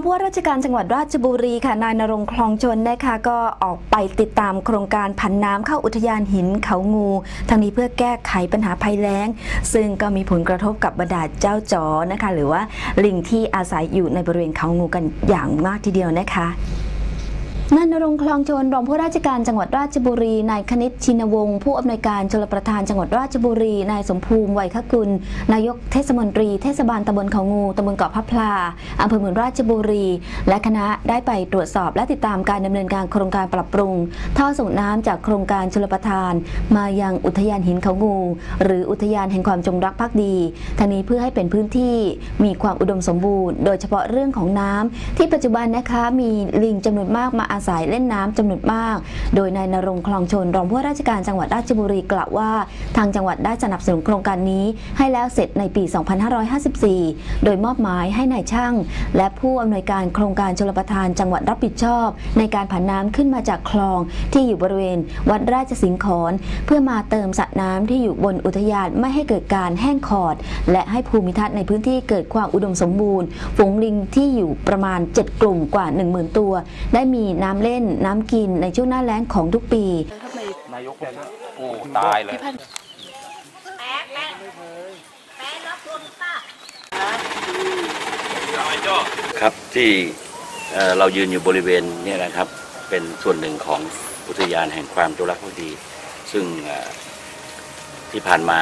องผู้ว่าราชการจังหวัดราชบุรีค่ะนายนรงคลองชนนะคะก็ออกไปติดตามโครงการผันน้ำเข้าอุทยานหินเขางูทั้งนี้เพื่อแก้ไขปัญหาภัยแล้ง ซึ่งก็มีผลกระทบกับบรรดาเจ้าจ๋อนะคะ หรือว่าลิงที่อาศัยอยู่ในบริเวณเขางูกันอย่างมากทีเดียวนะคะ นายนรงคลองชนรองผู้ราชการจังหวัดราชบุรี นายคณิตชินวงศ์ผู้อำนวยการชลประทานจังหวัดราชบุรี นายสมภูมิไวยคกุล นายกเทศมนตรีเทศบาลตำบลเขางูตำบลเกาะพับพลาอำเภอเมืองราชบุรี และคณะได้ไปตรวจสอบและติดตามการดำเนินการโครงการปรับปรุง ท่อส่งน้ำจากโครงการชลประทาน มายังอุทยานหินเขางู หรืออุทยานแห่งความจงรักภักดีทั้งนี้เพื่อให้เป็นพื้นที่มีความอุดมสมบูรณ์ โดยเฉพาะเรื่องของน้ำที่ปัจจุบันนะคะมีลิงจำนวนมากมาอาศัยเล่นน้ำจำนวนมาก โดยนายนรงคลองชนรองผู้ว่าราชการจังหวัดราชบุรีกล่าวว่า ทางจังหวัดได้สนับสนุนโครงการนี้ให้แล้วเสร็จในปี 2554 โดยมอบหมายให้นายช่าง และผู้อำนวยการโครงการชลประทานจังหวัดรับผิดชอบ ในการผันน้ำขึ้นมาจากคลองที่อยู่บริเวณ วัดราชสิงห์ขอนเพื่อมาเติมสระน้ำที่อยู่บนอุทยานไม่ให้เกิดการแห้งขอด และให้ภูมิทัศน์ในพื้นที่เกิดความอุดมสมบูรณ์ฝูงลิงที่อยู่ประมาณ 7 กลุ่มกว่า 10,000 ตัว ได้มีน้ำเล่นน้ำกินในช่วงหน้าแล้งของทุกปี นายกแกก็โอ้ตายเลย ครับที่เอ่อเรายืนอยู่บริเวณเนี่ยนะครับ เป็นส่วนหนึ่งของอุทยานแห่งความจงรักภักดี ซึ่งเอ่อที่ผ่านมา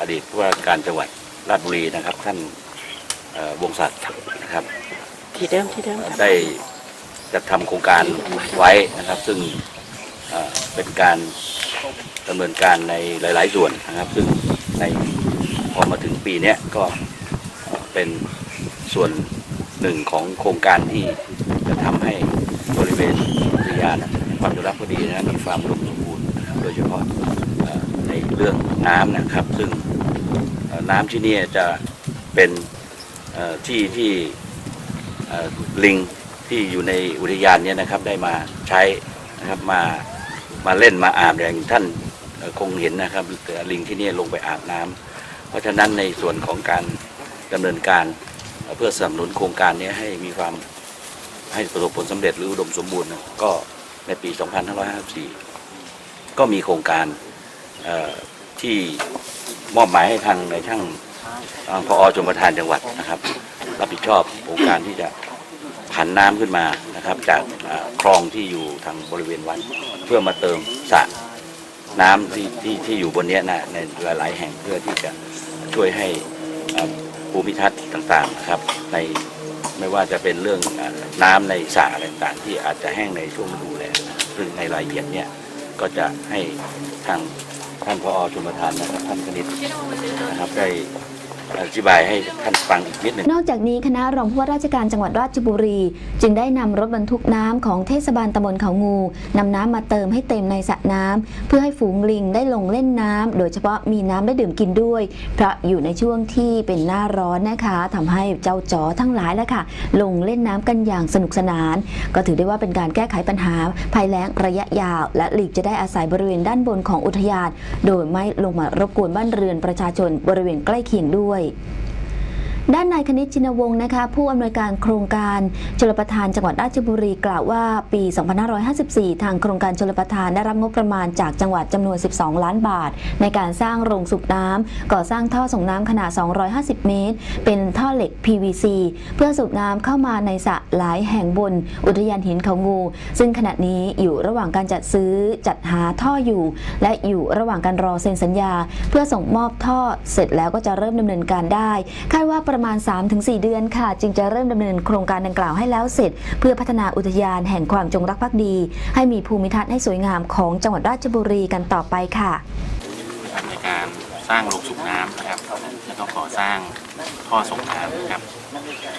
อดีตผู้ว่าราชการจังหวัดราชบุรีนะครับ ท่านเอ่อวงศักดิ์นะครับที่เดิมที่เดิม ได้ จัดทำโครงการไว้นะครับ ซึ่งเป็นการดำเนินการในหลาย ๆ ส่วนนะครับ ซึ่งในพอมาถึงปีนี้ก็เป็นส่วนหนึ่งของโครงการที่จะทำให้บริเวณอุทยานความจงรักภักดีนะมีความอุมสมบูรณ์โดยเฉพาะในเรื่องน้ำนะครับ ซึ่งน้ำที่นี่จะเป็นที่ที่ลิง ที่อยู่ในอุทยานเนี่ยนะครับได้มาใช้นะครับมามาเล่นมาอาบอย่างท่านคงเห็นนะครับลิงที่นี่ลงไปอาบน้ำเพราะฉะนั้นในส่วนของการดำเนินการเพื่อสนับสนุนโครงการนี้ให้มีความให้ประสบผลสำเร็จหรืออุดมสมบูรณ์ก็ในปี 2554 ก็มีโครงการที่มอบหมายให้ทางในช่างทางพอชมประทานจังหวัดนะครับ รับผิดชอบโครงการที่จะ ผันน้ำขึ้นมานะครับ จากคลองที่อยู่ทางบริเวณวัดเพื่อมาเติมสระน้ำที่ที่ที่อยู่บนเนี้ยนะในหลาย ๆ แห่งเพื่อที่จะช่วยให้ภูมิทัศน์ต่างๆนะครับ ในไม่ว่าจะเป็นเรื่องน้ำในสระอะไรต่างๆ ที่อาจจะแห้งในช่วงฤดูแล้งนะครับซึ่งในรายละเอียดเนี้ยก็จะให้ทางท่านพอชุมประทานนะครับท่านคณิตนะครับได้ อธิบายให้ท่านฟังอีกนิดหนึ่งนอกจากนี้คณะรองผู้ว่าราชการจังหวัดราชบุรี จึงได้นำรถบรรทุกน้ำของเทศบาลตำบลเขางูนำน้ำมาเติมให้เต็มในสระน้ำเพื่อให้ฝูงลิงได้ลงเล่นน้ำโดยเฉพาะมีน้ำได้ดื่มกินด้วย เพราะอยู่ในช่วงที่เป็นหน้าร้อนนะคะทำให้เจ้าจ๋อทั้งหลายแล้วค่ะ ลงเล่นน้ำกันอย่างสนุกสนาน ก็ถือได้ว่าเป็นการแก้ไขปัญหาภัยแล้งระยะยาว และลิงจะได้อาศัยบริเวณด้านบนของอุทยาน โดยไม่ลงมารบกวนบ้านเรือนประชาชนบริเวณใกล้เคียงด้วยด้ ด้านนายคณิตชินวงศ์นะคะผู้อำนวยการโครงการชลประทานจังหวัดราชบุรีกล่าวว่าปี 2554 ทางโครงการชลประทานได้รับงบประมาณจากจังหวัดจำนวน 12 ล้านบาท ในการสร้างโรงสูบน้ำก่อสร้างท่อส่งน้ำขนาด 250 เมตร เป็นท่อเหล็ก PVC เพื่อสูบน้ำเข้ามาในสระหลายแห่งบน อุทยานหินเขางู ซึ่งขณะนี้อยู่ระหว่างการจัดซื้อจัดหาท่ออยู่ และอยู่ระหว่างการรอเซ็นสัญญา เพื่อส่งมอบท่อเสร็จแล้วก็จะเริ่มดำเนินการได้คาดว่าประประมาณ 3-4 เดือนค่ะ จึงจะเริ่มดำเนินโครงการดังกล่าวให้แล้วเสร็จ เพื่อพัฒนาอุทยานแห่งความจงรักภักดี ให้มีภูมิทัศน์ให้สวยงามของจังหวัดราชบุรีกันต่อไปค่ะในการสร้างโรงสูบน้ำนะครับแล้วก็ก่อสร้างท่อส่งน้ำนะครับ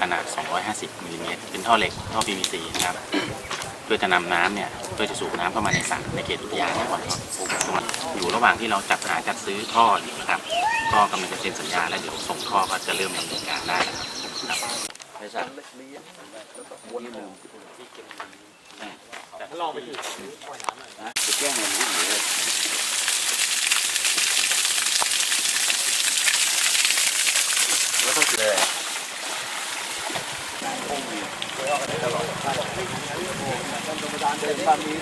ขนาด 250มิลลิเมตรเป็นท่อเหล็กท่อ PVC นะครับเพื่อจะนำน้ำเนี่ยเพื่อจะสูบน้ำเข้ามาในสระในเขตอุทยานจังหวัดจังหวัดอยู่ ระหว่างที่เราจัดหาจัดซื้อท่ออยู่นะครับก็กำลังจะเซ็นสัญญาแล้วเดี๋ยวส่งท่อก็จะเริ่มดำเนินการได้แล้วครับครับไม่ทราบแต่ถ้าลองไปถึงจะแก้เงินที่เหลือแล้วก็เลย